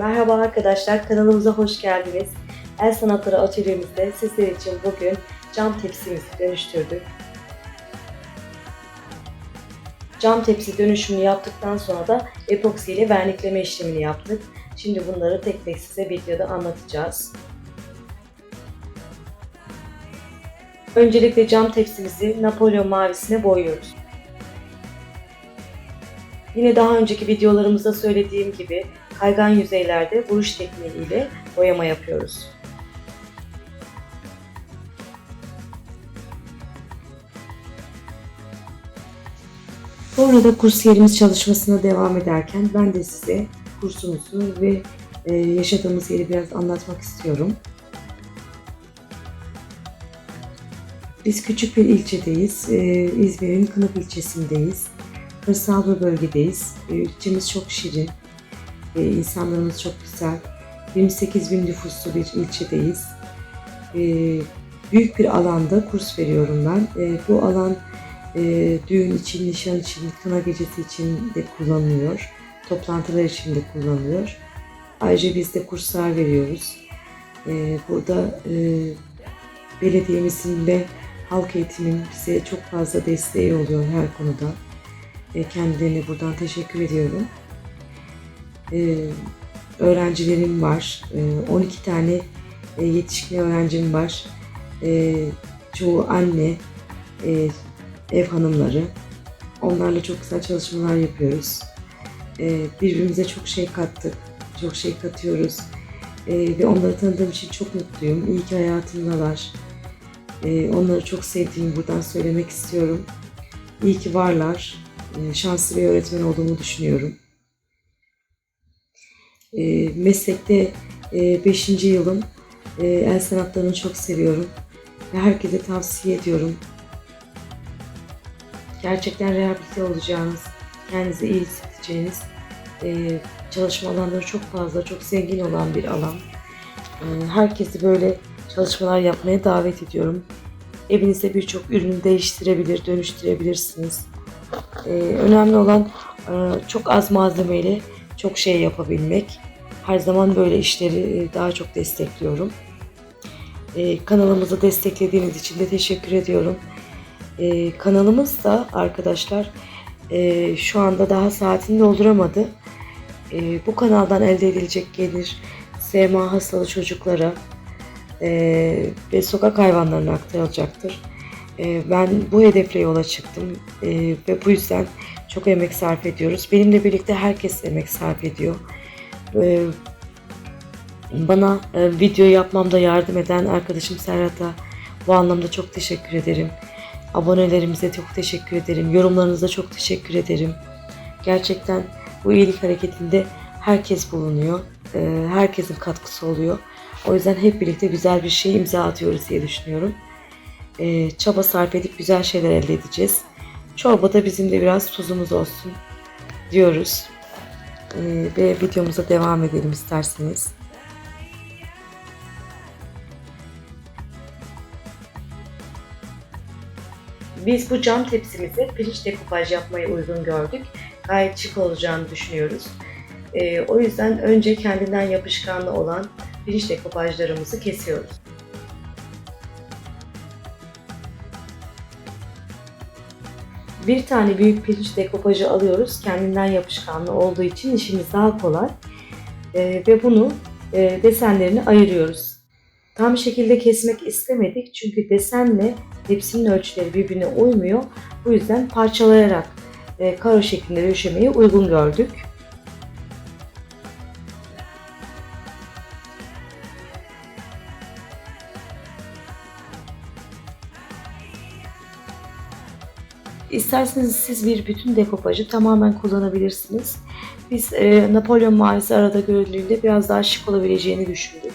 Merhaba arkadaşlar, kanalımıza hoş geldiniz. El Sanatları Atölyemizde sizler için bugün cam tepsimizi dönüştürdük. Cam tepsi dönüşümünü yaptıktan sonra da epoksi ile vernikleme işlemini yaptık. Şimdi bunları tek tek size videoda anlatacağız. Öncelikle cam tepsimizi Napolyon mavisine boyuyoruz. Yine daha önceki videolarımızda söylediğim gibi kaygan yüzeylerde vuruş tekniğiyle boyama yapıyoruz. Sonra da kursiyerimiz çalışmasına devam ederken ben de size kursumuzu ve e, yaşadığımız yeri biraz anlatmak istiyorum. Biz küçük bir ilçedeyiz. E, İzmir'in Kınık ilçesindeyiz. Kırsal bir bölgedeyiz. E, ilçemiz çok şirin. E, insanlarımız çok güzel. 28 bin nüfuslu bir ilçedeyiz. E, büyük bir alanda kurs veriyorum ben. E, bu alan e, düğün için, nişan için, kına gecesi için de kullanılıyor. Toplantılar için de kullanılıyor. Ayrıca biz de kurslar veriyoruz. E, burada e, belediyemizin ve halk eğitimin bize çok fazla desteği oluyor her konuda. E, kendilerine buradan teşekkür ediyorum. E, öğrencilerim var. E, 12 tane e, yetişkin öğrencim var. E, çoğu anne, e, ev hanımları. Onlarla çok güzel çalışmalar yapıyoruz. E, birbirimize çok şey kattık. Çok şey katıyoruz. E, ve onları tanıdığım için çok mutluyum. İyi ki hayatımdalar. E, onları çok sevdiğimi buradan söylemek istiyorum. İyi ki varlar. E, şanslı bir öğretmen olduğumu düşünüyorum. E, meslekte 5. yılım. E, el sanatlarını çok seviyorum. Ve herkese tavsiye ediyorum. Gerçekten rehabilite olacağınız, kendinizi iyi hissedeceğiniz, e, çalışma alanları çok fazla, çok zengin olan bir alan. E, herkesi böyle çalışmalar yapmaya davet ediyorum. Evinizde birçok ürünü değiştirebilir, dönüştürebilirsiniz. E, önemli olan e, çok az malzemeyle çok şey yapabilmek. Her zaman böyle işleri e, daha çok destekliyorum. E, kanalımızı desteklediğiniz için de teşekkür ediyorum. E, kanalımız da arkadaşlar şu anda daha saatini dolduramadı. Bu kanaldan elde edilecek gelir SMA hastalı çocuklara ve sokak hayvanlarına aktarılacaktır. Ben bu hedefle yola çıktım ve bu yüzden çok emek sarf ediyoruz. Benimle birlikte herkes emek sarf ediyor. E, bana e, video yapmamda yardım eden arkadaşım Serhat'a bu anlamda çok teşekkür ederim. Abonelerimize çok teşekkür ederim. Yorumlarınıza çok teşekkür ederim. Gerçekten bu iyilik hareketinde herkes bulunuyor. E, herkesin katkısı oluyor. O yüzden hep birlikte güzel bir şey imza atıyoruz diye düşünüyorum. E, çaba sarf edip güzel şeyler elde edeceğiz. Çorbada bizim de biraz tuzumuz olsun diyoruz. E, ve videomuza devam edelim isterseniz. Biz bu cam tepsimizi pirinç dekupaj yapmayı uygun gördük. Gayet şık olacağını düşünüyoruz. Ee, o yüzden önce kendinden yapışkanlı olan pirinç dekupajlarımızı kesiyoruz. Bir tane büyük pirinç dekupajı alıyoruz. Kendinden yapışkanlı olduğu için işimiz daha kolay. Ee, ve bunu e, desenlerini ayırıyoruz. Tam şekilde kesmek istemedik çünkü desenle tepsinin ölçüleri birbirine uymuyor. Bu yüzden parçalayarak e, karo şeklinde döşemeyi uygun gördük. İsterseniz siz bir bütün dekopajı tamamen kullanabilirsiniz. Biz e, Napolyon mavisi arada görüldüğünde biraz daha şık olabileceğini düşündük.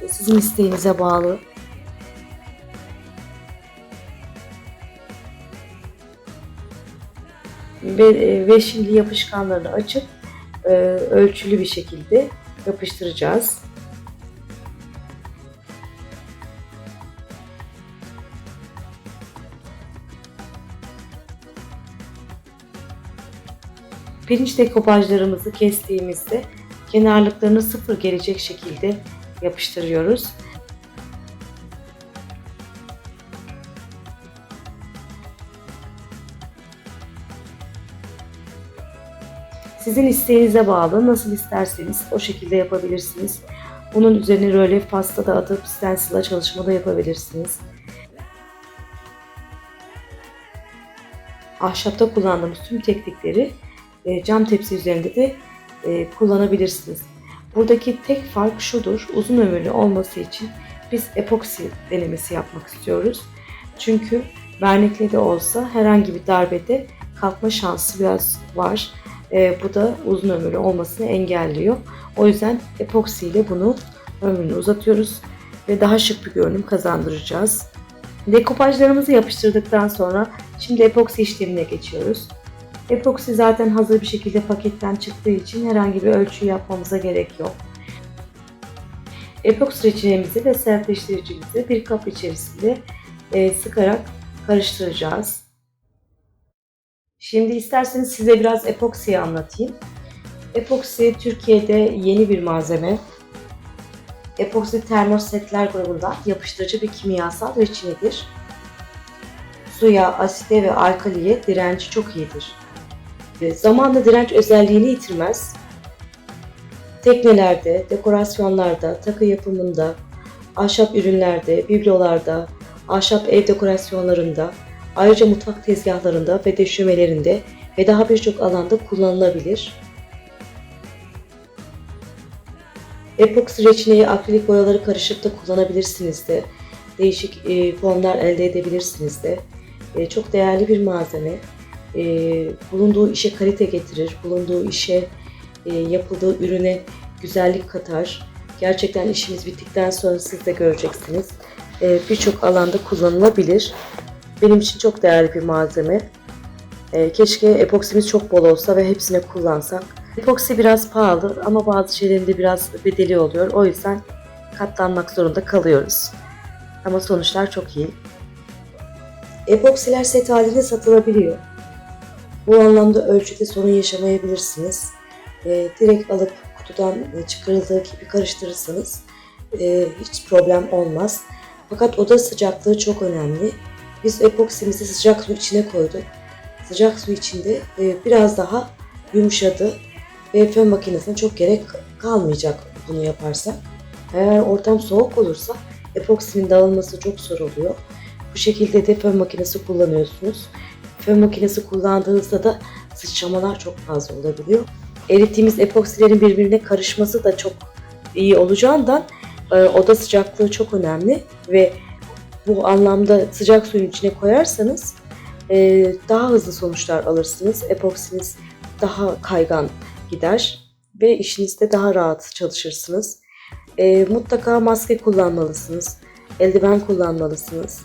E, Sizin isteğinize bağlı. Ve, e, ve şimdi yapışkanlarını açıp e, ölçülü bir şekilde yapıştıracağız. Pirinç dekopajlarımızı kestiğimizde kenarlıklarını sıfır gelecek şekilde yapıştırıyoruz. Sizin isteğinize bağlı. Nasıl isterseniz o şekilde yapabilirsiniz. Bunun üzerine rölyef pasta da atıp stencil'la çalışma da yapabilirsiniz. Ahşapta kullandığımız tüm teknikleri e, cam tepsi üzerinde de e, kullanabilirsiniz. Buradaki tek fark şudur. Uzun ömürlü olması için biz epoksi denemesi yapmak istiyoruz. Çünkü vernikle de olsa herhangi bir darbede kalkma şansı biraz var. E, bu da uzun ömürlü olmasını engelliyor. O yüzden epoksi ile bunu ömrünü uzatıyoruz ve daha şık bir görünüm kazandıracağız. Dekopajlarımızı yapıştırdıktan sonra şimdi epoksi işlemine geçiyoruz. Epoksi zaten hazır bir şekilde paketten çıktığı için herhangi bir ölçü yapmamıza gerek yok. Epoksi reçinemizi ve sertleştiricimizi bir kap içerisinde e, sıkarak karıştıracağız. Şimdi isterseniz size biraz epoksiyi anlatayım. Epoksi Türkiye'de yeni bir malzeme. Epoksi termosetler grubundan yapıştırıcı bir kimyasal reçinedir. Suya, asite ve alkaliye direnci çok iyidir. Zamanla direnç özelliğini yitirmez. Teknelerde, dekorasyonlarda, takı yapımında, ahşap ürünlerde, biblolarda, ahşap ev dekorasyonlarında, ayrıca mutfak tezgahlarında ve döşemelerinde ve daha birçok alanda kullanılabilir. Epoksi reçineyi akrilik boyaları karışıp da kullanabilirsiniz de. Değişik e, formlar elde edebilirsiniz de. E, çok değerli bir malzeme. E, bulunduğu işe kalite getirir. Bulunduğu işe, e, yapıldığı ürüne güzellik katar. Gerçekten işimiz bittikten sonra siz de göreceksiniz. E, Birçok alanda kullanılabilir. Benim için çok değerli bir malzeme. E, keşke epoksimiz çok bol olsa ve hepsine kullansak. Epoksi biraz pahalı ama bazı şeylerin de biraz bedeli oluyor. O yüzden katlanmak zorunda kalıyoruz. Ama sonuçlar çok iyi. Epoksiler set halinde satılabiliyor. Bu anlamda ölçüde sorun yaşamayabilirsiniz. E, direkt alıp kutudan çıkarıldığı gibi karıştırırsanız e, hiç problem olmaz. Fakat oda sıcaklığı çok önemli. Biz epoksimizi sıcak su içine koyduk. Sıcak su içinde e, biraz daha yumuşadı ve fön makinesine çok gerek kalmayacak bunu yaparsak. Eğer ortam soğuk olursa epoksinin dağılması çok zor oluyor. Bu şekilde de fön makinesi kullanıyorsunuz. Fön makinesi kullandığınızda da sıçramalar çok fazla olabiliyor. Erittiğimiz epoksilerin birbirine karışması da çok iyi olacağından e, oda sıcaklığı çok önemli ve bu anlamda sıcak suyun içine koyarsanız e, daha hızlı sonuçlar alırsınız. Epoksiniz daha kaygan gider ve işinizde daha rahat çalışırsınız. E, mutlaka maske kullanmalısınız. Eldiven kullanmalısınız.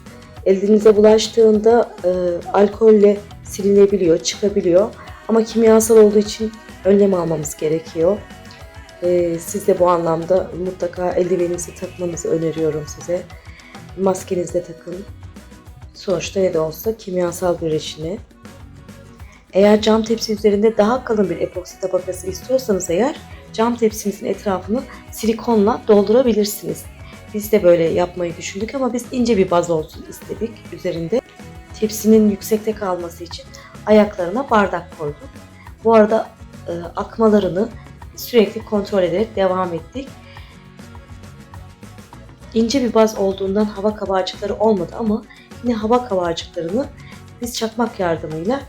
Elinize bulaştığında e, alkolle silinebiliyor, çıkabiliyor. Ama kimyasal olduğu için önlem almamız gerekiyor. E, siz de bu anlamda mutlaka eldiveninizi takmanızı öneriyorum size. Maskenizi de takın. Sonuçta ne de olsa kimyasal bir reçine. Eğer cam tepsi üzerinde daha kalın bir epoksi tabakası istiyorsanız eğer cam tepsimizin etrafını silikonla doldurabilirsiniz. Biz de böyle yapmayı düşündük ama biz ince bir baz olsun istedik üzerinde. Tepsinin yüksekte kalması için ayaklarına bardak koyduk. Bu arada e, akmalarını sürekli kontrol ederek devam ettik. İnce bir baz olduğundan hava kabarcıkları olmadı ama yine hava kabarcıklarını biz çakmak yardımıyla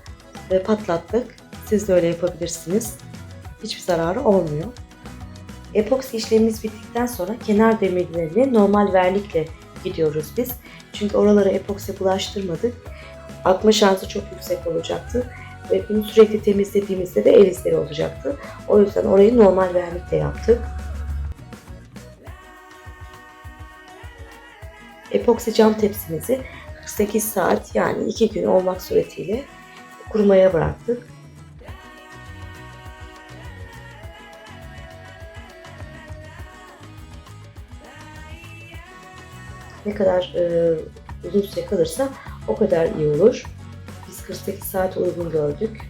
e, patlattık. Siz de öyle yapabilirsiniz. Hiçbir zararı olmuyor. Epoksi işlemimiz bittikten sonra kenar demirlerine normal vernikle gidiyoruz biz. Çünkü oralara epoksi bulaştırmadık. Akma şansı çok yüksek olacaktı. Ve bunu sürekli temizlediğimizde de el izleri olacaktı. O yüzden orayı normal vernikle yaptık. Epoksi cam tepsimizi 48 saat yani 2 gün olmak suretiyle kurumaya bıraktık. ne kadar e, uzun süre kalırsa o kadar iyi olur. Biz 48 saat uygun gördük.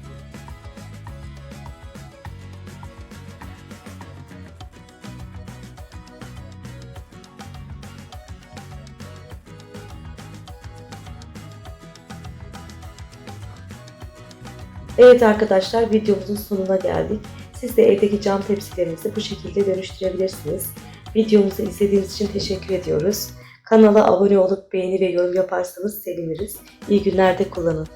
Evet arkadaşlar videomuzun sonuna geldik. Siz de evdeki cam tepsilerinizi bu şekilde dönüştürebilirsiniz. Videomuzu izlediğiniz için teşekkür ediyoruz. Kanala abone olup beğeni ve yorum yaparsanız seviniriz. İyi günler de kullanın.